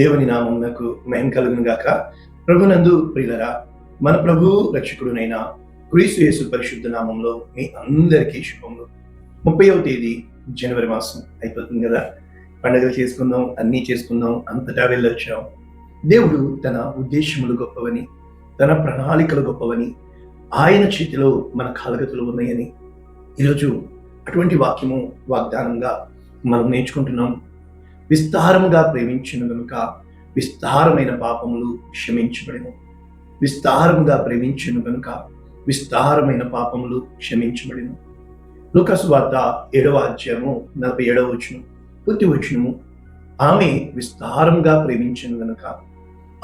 దేవుని నామమునకు మహిమ కలుగును గాక ప్రభునందు ప్రియులరా మన ప్రభు రక్షకుడునైన క్రీస్తు యేసు పరిశుద్ధ నామంలో మీ అందరికీ శుభములు. ముప్పైవ తేదీ జనవరి మాసం అయిపోతుంది కదా. పండుగలు చేసుకుందాం అన్నీ చేసుకుందాం అంతటా వెళ్ళొచ్చాం. దేవుడు తన ఉద్దేశములు గొప్పవని తన ప్రణాళికలు గొప్పవని ఆయన చేతిలో మన కాలగతులు ఉన్నాయని ఈరోజు అటువంటి వాక్యము వాగ్దానంగా మనం నేర్చుకుంటున్నాం. విస్తారముగా ప్రేమించిన గనుక విస్తారమైన పాపములు క్షమించబడను. విస్తారముగా ప్రేమించిన గనుక విస్తారమైన పాపములు క్షమించబడిను. లూకసు వార్త ఏడవ అధ్యాయము నలభై ఏడవ వచనం. పూర్తి వచనము ఆమె విస్తారంగా ప్రేమించిన గనుక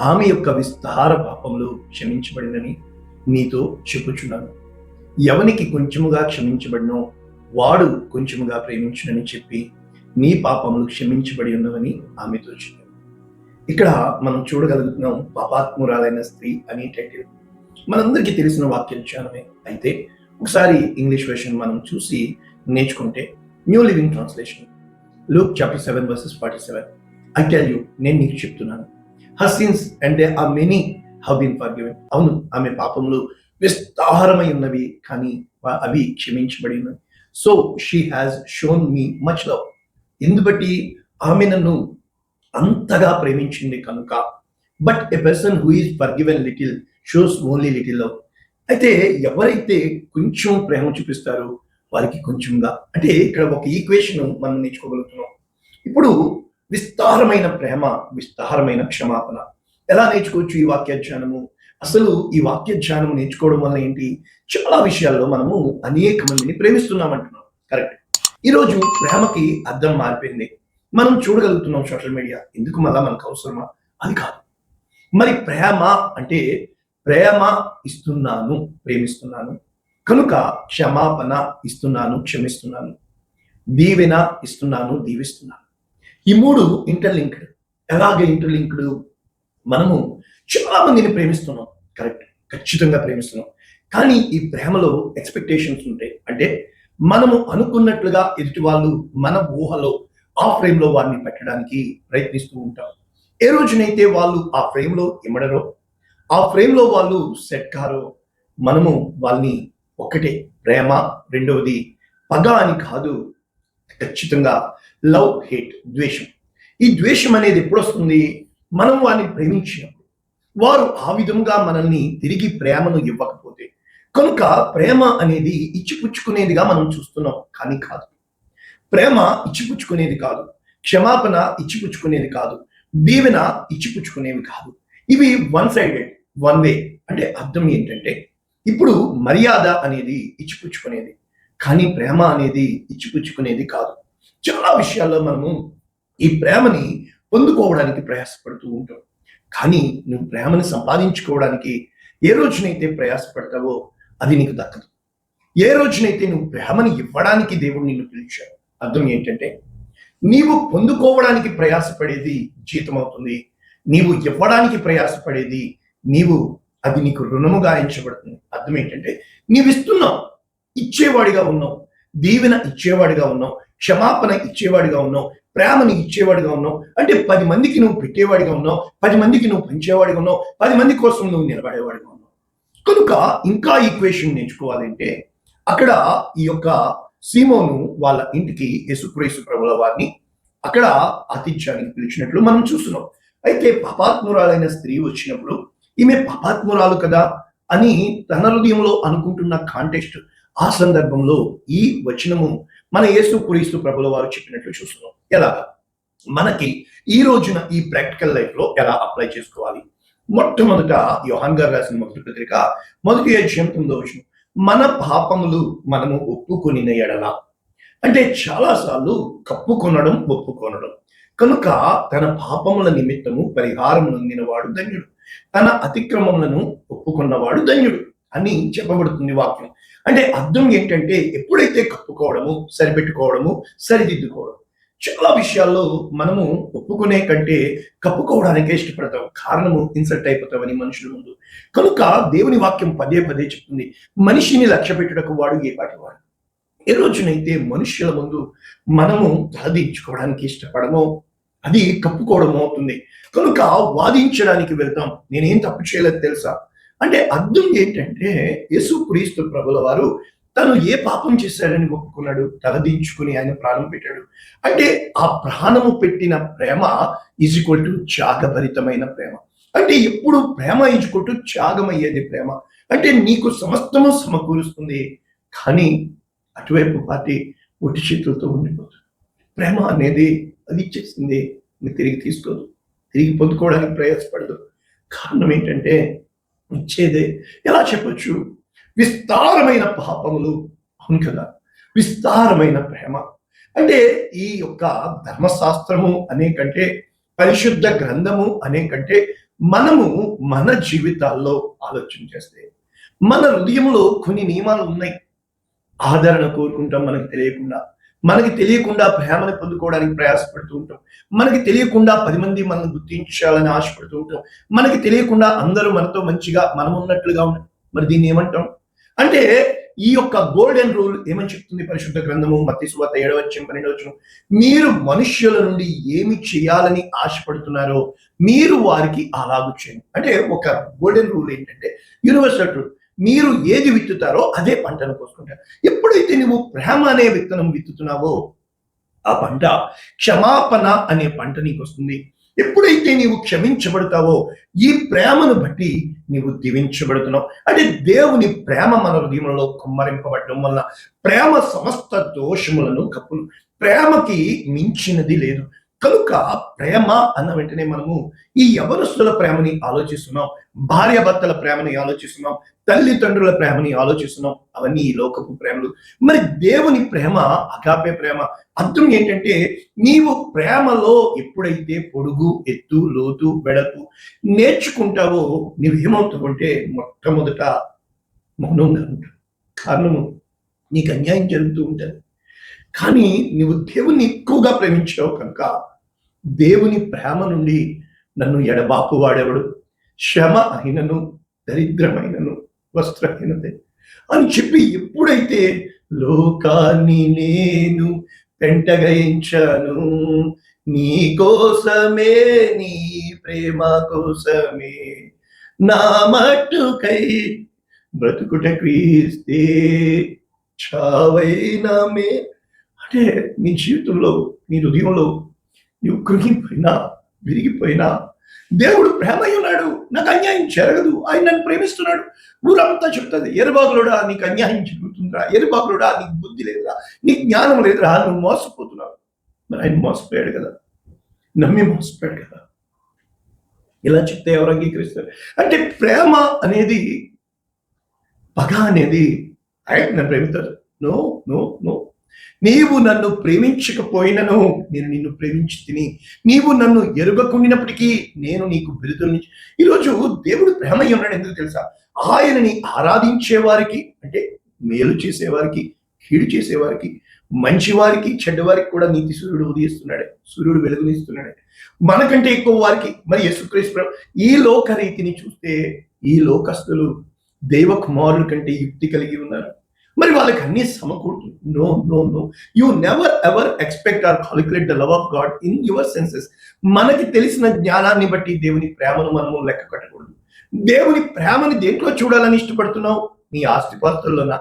ఆమె యొక్క విస్తార పాపములు క్షమించబడినని నీతో చెప్పుచున్నాను. ఎవనికి కొంచెముగా క్షమించబడినో వాడు కొంచెముగా ప్రేమించునని చెప్పి నీ పాపములు క్షమించబడి ఉన్నవని ఆమెతో తోచింది ఇక్కడ మనం చూడగలుగుతున్నాం పాపాత్మురాలైన స్త్రీ అనే టైటిల్ మనందరికీ తెలిసిన వాక్యధ్యానమే అయితే ఒకసారి ఇంగ్లీష్ వెర్షన్ మనం చూసి నేర్చుకుంటే new living translation Luke chapter seven verses forty seven I tell you నేను నీకు చెప్తున్నాను. Her sins and they are many have been forgiven అవును ఆమె పాపములు విస్తారమై ఉన్నవి కానీ అవి క్షమించబడి ఉన్నవి. So she has shown me much love ఎందుబట్టి ఆమె నన్ను అంతగా ప్రేమించింది కనుక. But a person who is forgiven little shows only little love అయితే ఎవరైతే కొంచెం ప్రేమ చూపిస్తారో వారికి కొంచెంగా. అంటే ఇక్కడ ఒక ఈక్వేషన్ మనం నేర్చుకోగలుగుతున్నాం. ఇప్పుడు విస్తారమైన ప్రేమ విస్తారమైన క్షమాపణ. ఎలా నేర్చుకోవచ్చు ఈ వాక్యాధ్యానము? అసలు ఈ వాక్యాధ్యానం నేర్చుకోవడం వల్ల ఏంటి? చాలా విషయాల్లో మనము అనేక మందిని ప్రేమిస్తున్నాం అంటున్నాం కరెక్ట్ ఈరోజు ప్రేమకి అర్థం మారిపోయింది. మనం చూడగలుగుతున్నాం సోషల్ మీడియా. ఎందుకు మళ్ళా మనకు అవసరమా? అది కాదు. మరి ప్రేమ అంటే ప్రేమ ఇస్తున్నాను ప్రేమిస్తున్నాను. కనుక క్షమాపణ ఇస్తున్నాను క్షమిస్తున్నాను. దీవెన ఇస్తున్నాను దీవిస్తున్నాను. ఈ మూడు ఇంటర్లింక్డ్ ఎలాగే ఇంటర్లింక్డ్ మనము చాలా మందిని ప్రేమిస్తున్నాం. కరెక్ట్ ఖచ్చితంగా ప్రేమిస్తున్నాం. కానీ ఈ ప్రేమలో ఎక్స్పెక్టేషన్స్ ఉంటాయి. అంటే మనము అనుకున్నట్లుగా ఎదుటి వాళ్ళు మన ఊహలో ఆ ఫ్రేమ్లో వారిని పెట్టడానికి ప్రయత్నిస్తూ ఉంటాం. ఏ రోజునైతే వాళ్ళు ఆ ఫ్రేమ్లో ఇమడరో ఆ ఫ్రేమ్లో వాళ్ళు సెట్ కారో మనము వాళ్ళని ఒకటే ప్రేమ రెండవది పగ అని కాదు ఖచ్చితంగా లవ్ హేట్ ద్వేషం. ఈ ద్వేషం అనేది ఎప్పుడు వస్తుంది మనం వారిని ప్రేమించినప్పుడు. వారు ఆ విధంగా మనల్ని తిరిగి ప్రేమను ఇవ్వకపోతే. కనుక ప్రేమ అనేది ఇచ్చిపుచ్చుకునేదిగా మనం చూస్తున్నాం కానీ కాదు. ప్రేమ ఇచ్చిపుచ్చుకునేది కాదు క్షమాపణ ఇచ్చిపుచ్చుకునేది కాదు దీవెన ఇచ్చిపుచ్చుకునేవి కాదు. ఇవి వన్ సైడెడ్ వన్ వే అంటే అర్థం ఏంటంటే ఇప్పుడు మర్యాద అనేది ఇచ్చిపుచ్చుకునేది కానీ ప్రేమ అనేది ఇచ్చిపుచ్చుకునేది కాదు. చాలా విషయాల్లో మనము ఈ ప్రేమని పొందుకోవడానికి ప్రయాసపడుతూ ఉంటాం. కానీ నువ్వు ప్రేమని సంపాదించుకోవడానికి ఏ రోజునైతే ప్రయాసపడతావో అది నీకు దక్కదు. ఏ రోజునైతే నువ్వు ప్రేమని ఇవ్వడానికి దేవుడు నిన్ను పిలిచాడు అర్థం ఏంటంటే నీవు పొందుకోవడానికి ప్రయాసపడేది జీతం అవుతుంది. నీవు ఇవ్వడానికి ప్రయాసపడేది నీవు అది నీకు రుణముగా గాయించబడుతుంది అర్థం ఏంటంటే నీవు ఇస్తున్నావు ఇచ్చేవాడిగా ఉన్నావు. దీవెన ఇచ్చేవాడిగా ఉన్నావు. క్షమాపణ ఇచ్చేవాడిగా ఉన్నావు. ప్రేమని ఇచ్చేవాడిగా ఉన్నావు. అంటే పది మందికి నువ్వు పెట్టేవాడిగా ఉన్నావు. పది మందికి నువ్వు పంచేవాడిగా ఉన్నావు. పది మంది కోసం నువ్వు నిలబడేవాడిగా ఉన్నావు కనుక ఇంకా ఈక్వేషన్ నేర్చుకోవాలంటే అక్కడ ఈ యొక్క సీమోను వాళ్ళ ఇంటికి యేసుక్రీస్తు ప్రభుల వారిని అక్కడ ఆతిథ్యానికి పిలిచినట్లు మనం చూస్తున్నాం. అయితే పాపాత్మురాలైన స్త్రీ వచ్చినప్పుడు ఈమె పాపాత్మురాలు కదా అని తన హృదయంలో అనుకుంటున్న కాంటెస్ట్ ఆ సందర్భంలో ఈ వచనము మన యేసు క్రీస్తు ప్రభుల వారు చెప్పినట్లు చూస్తున్నాం. ఎలా మనకి ఈ రోజున ఈ ప్రాక్టికల్ లైఫ్లో ఎలా అప్లై చేసుకోవాలి? మొట్టమొదట యోహాన్ గారు రాసిన మొదటి పత్రిక మొదటి అధ్యయం తొమ్మిదో వచ్చిన మన పాపములు మనము ఒప్పుకొని ఎడల. అంటే చాలాసార్లు కప్పుకొనడం ఒప్పుకొనడం. కనుక తన పాపముల నిమిత్తము పరిహారం నొందినవాడు ధన్యుడు. తన అతిక్రమములను ఒప్పుకున్నవాడు ధన్యుడు అని చెప్పబడుతుంది వాక్యం. అంటే అర్థం ఏంటంటే ఎప్పుడైతే కప్పుకోవడము సరిపెట్టుకోవడము సరిదిద్దుకోవడం చాలా విషయాల్లో మనము ఒప్పుకునే కంటే కప్పుకోవడానికే ఇష్టపడతాం. కారణము ఇన్సల్ట్ అయిపోతామని మనుషుల ముందు. కనుక దేవుని వాక్యం పదే పదే చెప్తుంది. మనిషిని లక్ష్య పెట్టుటకు వాడు ఏ పాటి వాడు? ఏ రోజునైతే మనుష్యుల ముందు మనము తలదించుకోవడానికి ఇష్టపడమో అది కప్పుకోవడం అవుతుంది. కనుక వాదించడానికి వెళ్తాం. నేనేం తప్పు చేయలేదు తెలుసా? అంటే అర్థం ఏంటంటే యేసు క్రీస్తు ప్రభుల వారు తను ఏ పాపం చేశాడని ఒప్పుకున్నాడు తలదించుకుని ఆయన ప్రాణం పెట్టాడు. అంటే ఆ ప్రాణము పెట్టిన ప్రేమ ఈజ్ ఈక్వల్ టు త్యాగభరితమైన ప్రేమ. అంటే ఎప్పుడు ప్రేమ ఈజ్ ఈక్వల్ టు త్యాగం అయ్యేది ప్రేమ. అంటే నీకు సమస్తము సమకూరుస్తుంది కానీ అటువైపు పార్టీ ఒట్టి చేతులతో ఉండిపోతుంది ప్రేమ అనేది అది ఇచ్చేసింది నీకు తిరిగి తీసుకోదు. తిరిగి పొందుకోవడానికి ప్రయాసపడదు. కారణం ఏంటంటే ఇచ్చేదే. ఎలా చెప్పచ్చు? విస్తారమైన పాపములు అవును కదా? విస్తారమైన ప్రేమ. అంటే ఈ యొక్క ధర్మశాస్త్రము అనే కంటే పరిశుద్ధ గ్రంథము అనే కంటే మనము మన జీవితాల్లో ఆలోచన చేస్తే మన హృదయంలో కొన్ని నియమాలు ఉన్నాయి. ఆదరణ కోరుకుంటాం మనకు తెలియకుండా. మనకి తెలియకుండా ప్రేమను పొందుకోవడానికి ప్రయాసపడుతూ ఉంటాం. మనకి తెలియకుండా పది మంది మనల్ని గుర్తించాలని ఆశపడుతూ ఉంటాం. మనకి తెలియకుండా అందరూ మనతో మంచిగా మనం ఉన్నట్లుగా ఉన్నాయి మరి దీన్ని ఏమంటాం? అంటే ఈ యొక్క గోల్డెన్ రూల్ ఏమని చెప్తుంది? పరిశుద్ధ గ్రంథము మత్తి సువార్త ఏడవ వచ్చిన పన్నెండవ వచ్చిన మీరు మనుష్యుల నుండి ఏమి చేయాలని ఆశపడుతున్నారో మీరు వారికి అలాగూ చేయండి. అంటే ఒక గోల్డెన్ రూల్ ఏంటంటే యూనివర్సల్ రూల్ మీరు ఏది విత్తుతారో అదే పంటను కోసుకుంటారు. ఎప్పుడైతే నువ్వు ప్రేమ అనే విత్తనం విత్తుతున్నావో ఆ పంట క్షమాపణ అనే పంట నీకు వస్తుంది. ఎప్పుడైతే నీవు క్షమించబడతావో ఈ ప్రేమను బట్టి నీవు దీవించబడుతున్నావు. అంటే దేవుని ప్రేమ మన హృదయంలో కుమ్మరింపబడడం వల్ల ప్రేమ సమస్త దోషములను కప్పును. ప్రేమకి మించినది లేదు. కనుక ప్రేమ అన్న వెంటనే మనము ఈ యవనస్తుల ప్రేమని ఆలోచిస్తున్నాం భార్యాభర్తల ప్రేమని ఆలోచిస్తున్నాం తల్లిదండ్రుల ప్రేమని ఆలోచిస్తున్నాం. అవన్నీ ఈ లోకపు ప్రేమలు. మరి దేవుని ప్రేమ అగాపే ప్రేమ అర్థం ఏంటంటే నీవు ప్రేమలో ఎప్పుడైతే పొడుగు ఎత్తు లోతు వెడపు నేర్చుకుంటావో నువ్వు ఏమవుతావు అంటే మొట్టమొదట మౌనంగా ఉంటావు. కారణము నీకు అన్యాయం జరుగుతూ ఉంటుంది. కానీ నువ్వు దేవుణ్ణి ఎక్కువగా ప్రేమించావు కనుక దేవుని ప్రేమ నుండి నన్ను ఎడబాపు వాడెవడు? శ్రమ అయినను దరిద్రమైనను వస్త్రహీనతే అని చెప్పి ఎప్పుడైతే లోకాన్ని నేను పెంటగయించాను నీ కోసమే నీ ప్రేమ కోసమే నా మట్టుకై బ్రతుకుట క్రీస్తే చావైనామే. అంటే నీ జీవితంలో నీ హృదయంలో నువ్వు కృంగిపోయినా విరిగిపోయినా దేవుడు ప్రేమ అయి ఉన్నాడు నాకు అన్యాయం జరగదు. ఆయన నన్ను ప్రేమిస్తున్నాడు. ఊరంతా చెప్తుంది ఎరుబాగులుడా నీకు అన్యాయం జరుగుతుందిరా. ఎరుబాగులుడా నీకు బుద్ధి లేదురా. నీకు జ్ఞానం లేదురా. నువ్వు మోసపోతున్నావు. మరి ఆయన మోసపోయాడు కదా. నమ్మి మోసపోయాడు కదా. ఇలా చెప్తే ఎవరు అంగీకరిస్తారు? అంటే ప్రేమ అనేది పగ అనేది ఆయన ప్రేమితారు ప్రేమిస్తారు. No no no. నీవు నన్ను ప్రేమించకపోయినను నేను నిన్ను ప్రేమించి తిని నీవు నన్ను ఎరుగకుండినప్పటికీ నేను నీకు బిరుదుని ఈరోజు దేవుడు ప్రేమయ్య ఉన్నాడు ఎందుకు తెలుసా? ఆయనని ఆరాధించే వారికి అంటే మేలు చేసేవారికి కీడు చేసేవారికి మంచివారికి చెడ్డవారికి కూడా నీతి సూర్యుడు ఉదయిస్తున్నాడే సూర్యుడు వెలుగునిస్తున్నాడే. మనకంటే ఎక్కువ వారికి మరి యేసుక్రీస్తు ఈ లోక రీతిని చూస్తే ఈ లోకస్తులు దైవ కుమారుల కంటే యుక్తి కలిగి ఉన్నారు. మరి వాళ్ళకి అన్ని సమకూడుతుంది no no no you never ever expect or calculate the love of God in your senses మనకి తెలిసిన జ్ఞానాన్ని బట్టి దేవుని ప్రేమను మనము లెక్క కట్టకూడదు. దేవుని ప్రేమని దేంట్లో చూడాలని ఇష్టపడుతున్నావు? నీ ఆస్తిపాస్తుల్లోనా?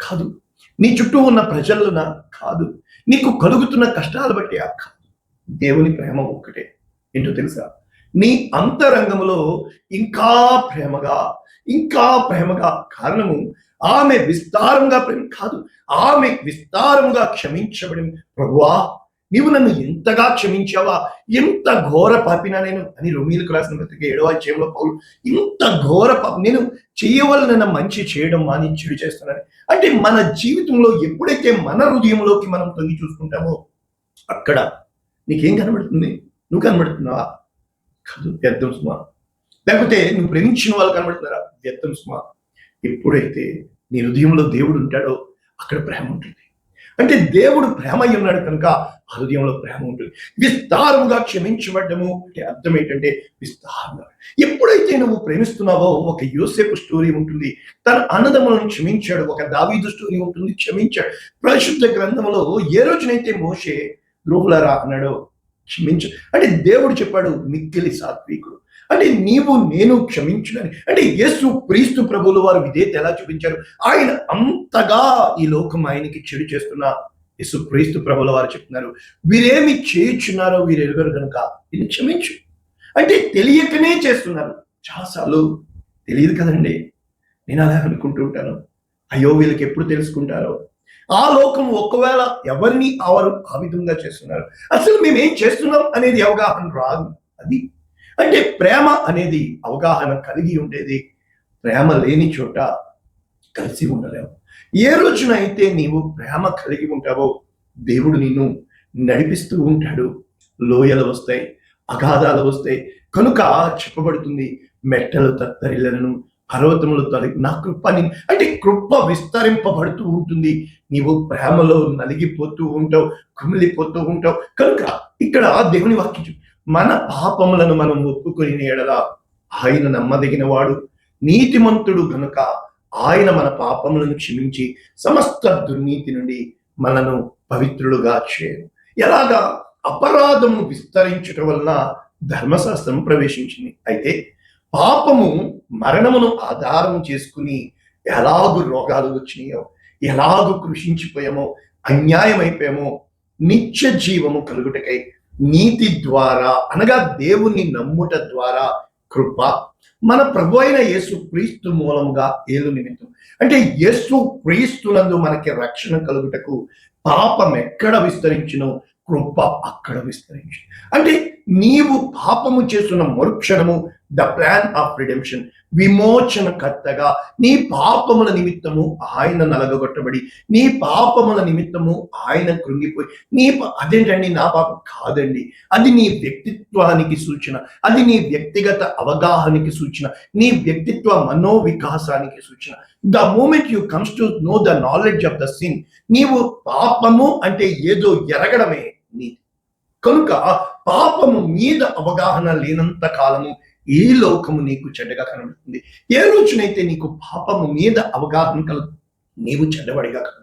కాదు. నీ చుట్టూ ఉన్న ప్రజల్లోనా? కాదు. నీకు కలుగుతున్న కష్టాలు బట్టి ఆ కాదు. దేవుని ప్రేమ ఒక్కటే. ఏంటో తెలుసా? నీ అంతరంగములో ఇంకా ప్రేమగా ఇంకా ప్రేమగా కారణము ఆమె విస్తారంగా ప్రేమ కాదు ఆమె విస్తారముగా క్షమించబడి ప్రభువా నీవు నన్ను ఎంతగా క్షమించావా? ఎంత ఘోర పాపినా నేను అని రొమీలకు రాసిన పత్రిక ఏడవ అధ్యాయంలో పౌలు ఇంత ఘోర పాప నేను చేయవలన మంచి చేయడం మాని చెడు చేస్తున్నాను అంటే మన జీవితంలో ఎప్పుడైతే మన హృదయంలోకి మనం తొంగి చూసుకుంటామో అక్కడ నీకేం కనబడుతుంది? నువ్వు కనబడుతున్నావా? కాదు వ్యర్థం సుమా. లేకపోతే నువ్వు ప్రేమించిన వాళ్ళు కనబడుతున్నారా? వ్యర్థం సుమా. ఎప్పుడైతే నీ హృదయంలో దేవుడు ఉంటాడో అక్కడ ప్రేమ ఉంటుంది. అంటే దేవుడు ప్రేమ అయి ఉన్నాడు కనుక ఆ హృదయంలో ప్రేమ ఉంటుంది. విస్తారముగా క్షమించబడ్డము అంటే అర్థం ఏంటంటే విస్తారంగా ఎప్పుడైతే నువ్వు ప్రేమిస్తున్నావో ఒక యోసేపు స్టోరీ ఉంటుంది. తన అన్నదమ్ములను క్షమించాడు. ఒక దావీదు స్టోరీ ఉంటుంది. క్షమించాడు. పరిశుద్ధ గ్రంథంలో ఏ రోజునైతే మోషే ద్రోహులరా అన్నాడో క్షమించు అంటే దేవుడు చెప్పాడు మిక్కిలి సాత్వికుడు. అంటే నీవు నేను క్షమించునని అంటే యేసు క్రీస్తు ప్రభులు వారు విధేయత ఎలా చూపించారు? ఆయన అంతగా ఈ లోకం ఆయనకి చెడు చేస్తున్న యేసు క్రీస్తు ప్రభుల వారు చెప్తున్నారు. వీరేమి చేయించున్నారో వీరు ఎరుగరు కనుక ఇది క్షమించు. అంటే తెలియకనే చేస్తున్నారు. చాలాసార్లు తెలియదు కదండి. నేను అలా అనుకుంటూ ఉంటాను. అయ్యో వీళ్ళకి ఎప్పుడు తెలుసుకుంటారో? ఆ లోకం ఒకవేళ ఎవరిని వారు ఆ విధంగా చేస్తున్నారు? అసలు మేము ఏం చేస్తున్నాం అనేది అవగాహన రాదు. అది అంటే ప్రేమ అనేది అవగాహన కలిగి ఉండేది. ప్రేమ లేని చోట కలిసి ఉండలేము ఏ రోజున అయితే నీవు ప్రేమ కలిగి ఉంటావో దేవుడు నిన్ను నడిపిస్తూ ఉంటాడు. లోయలు వస్తాయి అగాధాలు వస్తాయి. కనుక చెప్పబడుతుంది మెట్టలు తత్తరిలను పర్వతములు తొలి నా కృపని అంటే కృప విస్తరింపబడుతూ ఉంటుంది. నీవు ప్రేమలో నలిగిపోతూ ఉంటావు కుమిలిపోతూ ఉంటావు. కనుక ఇక్కడ దేవుని వాక్యం మన పాపములను మనం ఒప్పుకొని ఎడల ఆయన నమ్మదగిన వాడు నీతిమంతుడు గనుక ఆయన మన పాపములను క్షమించి సమస్త దుర్నీతి నుండి మనను పవిత్రులుగా చేయను. ఎలాగా? అపరాధము విస్తరించుట వలన ధర్మశాస్త్రం ప్రవేశించింది. అయితే పాపము మరణమును ఆధారం చేసుకుని ఎలాగు రోగాలు వచ్చినాయో ఎలాగు కృషించిపోయామో అన్యాయమైపోయామో నిత్య జీవము కలుగుటకై నీతి ద్వారా అనగా దేవుని నమ్ముట ద్వారా కృప మన ప్రభు అయిన యేసు క్రీస్తు మూలముగా ఏలు నిమిత్తం. అంటే యేసు క్రీస్తులందు మనకి రక్షణ కలుగుటకు పాపం ఎక్కడ విస్తరించినో కృప అక్కడ విస్తరించి అంటే నీవు పాపము చేస్తున్న మరుక్షణము ద ప్లాన్ ఆఫ్ రిడెంప్షన్ విమోచన కర్తగా నీ పాపముల నిమిత్తము ఆయన నలగగొట్టబడి నీ పాపముల నిమిత్తము ఆయన కృంగిపోయి నీ అదేంటండి నా పాపం? కాదండి. అది నీ వ్యక్తిత్వానికి సూచన. అది నీ వ్యక్తిగత అవగాహనకి సూచన. నీ వ్యక్తిత్వ మనోవికాసానికి సూచన. The moment you comes to know the knowledge of the sin నీవు పాపము అంటే ఏదో ఎరగడమే నీ కనుక పాపము మీద అవగాహన లేనంత కాలము ఈ లోకము నీకు చెడ్డగా కనబడుతుంది. ఏ రోజునైతే నీకు పాపము మీద అవగాహన కల నీవు చెడ్డవాడిగా కనబడుతుంది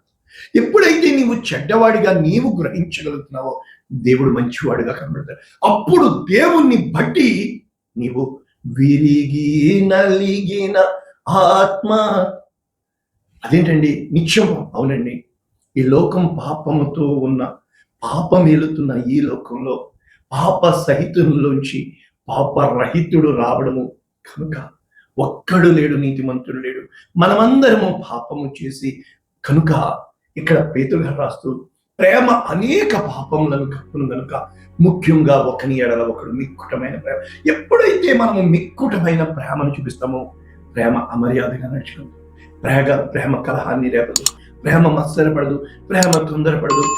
ఎప్పుడైతే నీవు చెడ్డవాడిగా నీవు గ్రహించగలుగుతున్నావో దేవుడు మంచివాడిగా కనబడతాడు. అప్పుడు దేవుణ్ణి బట్టి నీవు విరిగి నలిగిన ఆత్మ. అదేంటండి? నిత్యం అవునండి. ఈ లోకం పాపముతో ఉన్న పాపం ఏలుతున్న ఈ లోకంలో పాప సహితంలోంచి పాప రహితుడు రావడము కనుక ఒక్కడు లేడు నీతిమంతుడు లేడు. మనమందరము పాపము చేసి కనుక ఇక్కడ పేతుగా రాస్తూ ప్రేమ అనేక పాపములను కప్పును కనుక ముఖ్యంగా ఒకని ఎడల ఒకడు మిక్కుటమైన ప్రేమ. ఎప్పుడైతే మనము మిక్కుటమైన ప్రేమను చూపిస్తామో ప్రేమ అమర్యాదగా నడుచుకుంది. ప్రేమ ప్రేమ కలహాన్ని రేపదు ప్రేమ మత్సరపడదు. ప్రేమ తొందరపడదు.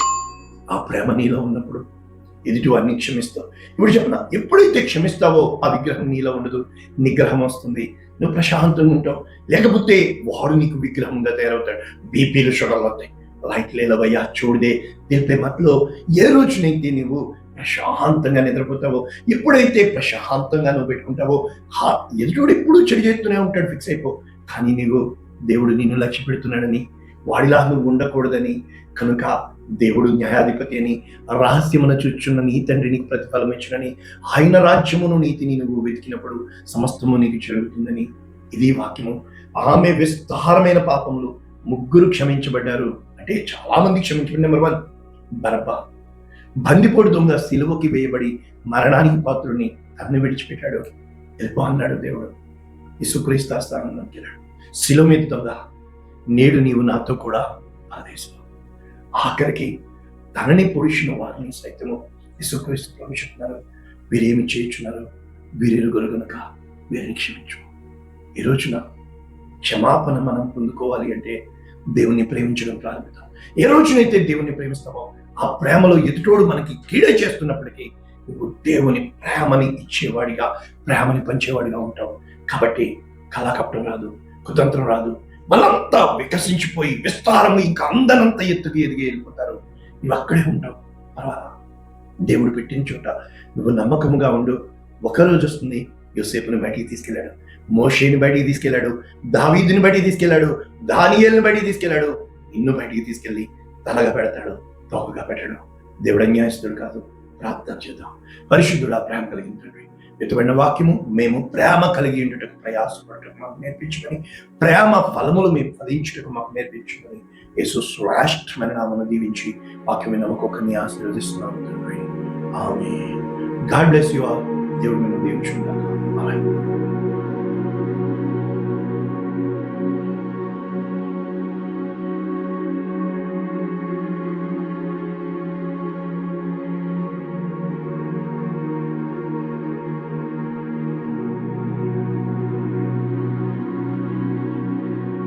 ఆ ప్రేమ నీలో ఉన్నప్పుడు ఎదుటివారిని క్షమిస్తావు. ఇప్పుడు చెప్పిన ఎప్పుడైతే క్షమిస్తావో ఆ విగ్రహం నీలో ఉండదు నిగ్రహం వస్తుంది. నువ్వు ప్రశాంతంగా ఉంటావు. లేకపోతే వాడు నీకు విగ్రహంగా తయారవుతాడు. బీపీలు షుగర్లు వస్తాయి. లైట్ లేదవయ్యా చూడదే తెలిపే మట్లో ఏ రోజునైతే నువ్వు ప్రశాంతంగా నిద్రపోతావో ఎప్పుడైతే ప్రశాంతంగా నువ్వు పెట్టుకుంటావో హా ఎదుటోడు ఎప్పుడు చెడు చేస్తూనే ఉంటాడు ఫిక్స్ అయిపో. కానీ నువ్వు దేవుడు నిన్ను లక్ష్య పెడుతున్నాడని వాడిలా నువ్వు ఉండకూడదని కనుక దేవుడు న్యాయాధిపతి అని రహస్యమున చూచున్న నీ తండ్రి నీకు ప్రతిఫలం ఆయన రాజ్యమును నీతిని నువ్వు వెతికినప్పుడు సమస్తము నీకు జరుగుతుందని ఇది వాక్యము. ఆమె విస్తారమైన పాపములు ముగ్గురు క్షమించబడ్డారు. అంటే చాలా మంది క్షమించబడి నెంబర్ వన్ బరబ్బ. బందిపోడు దొంగ సిలువకి వేయబడి మరణానికి పాత్రుడిని తన్ను విడిచిపెట్టాడు. వెళ్ళిపో అన్నాడు దేవుడు. ఇసుక్రీస్తా స్థానం వెళ్ళాడు. శిలువ మీద దొంగ నేడు నీవు నాతో కూడా ఆదేశం ఆఖరికి తనని పొడిచిన వారిని సైతము యేసుక్రీస్తు ప్రభు చెప్తున్నారు. వీరేమి చేయుచున్నారు? వీరెరుగురు గనుక వీరిని క్షమించు. ఈ రోజున క్షమాపణ మనం పొందుకోవాలి అంటే దేవుణ్ణి ప్రేమించడం ప్రారంభిద్దాం. ఏ రోజునైతే దేవుణ్ణి ప్రేమిస్తామో ఆ ప్రేమలో ఎదుటోడు మనకి కీడ చేస్తున్నప్పటికీ నువ్వు దేవుని ప్రేమని ఇచ్చేవాడిగా ప్రేమని పంచేవాడిగా ఉంటావు. కాబట్టి కళాకప్టం రాదు కుతంత్రం రాదు వాళ్ళంతా వికసించిపోయి విస్తారము ఇంకా అందనంత ఎత్తుకు ఎదిగి వెళ్ళిపోతారు. నువ్వు అక్కడే ఉంటావు పర్వాలా? దేవుడు పెట్టిన చోట నువ్వు నమ్మకముగా ఉండు. ఒకరోజు వస్తుంది యోసేపుని బయటికి తీసుకెళ్ళాడు. మోషేని బయటికి తీసుకెళ్ళాడు. దావీదుని బయటికి తీసుకెళ్ళాడు. దానియల్ని బయటికి తీసుకెళ్ళాడు. నిన్ను బయటికి తీసుకెళ్ళి తలగా పెడతాడు తోకగా పెట్టాడు. దేవుడు అన్యాయస్తుడు కాదు. ప్రార్థన చేద్దాం. పరిశుద్ధుడా ప్రేమ కలిగిన తండ్రి ఎటువంటి వాక్యము? మేము ప్రేమ కలిగి ఉండటం ప్రయాసపడటం మాకు నేర్పించుకొని ప్రేమ ఫలములు మేము ఫలించటం మాకు నేర్పించుకొని యేసు శ్రేష్టమైన నామను దీవించి వాక్యమైన ఒక్కొక్కరిని ఆశీర్వదిస్తున్నాము తండ్రి. ఆమె గాడ్ బ్లెస్ యు ఆల్. దేవుడు మేము దీవించుకుంటాం ఆమె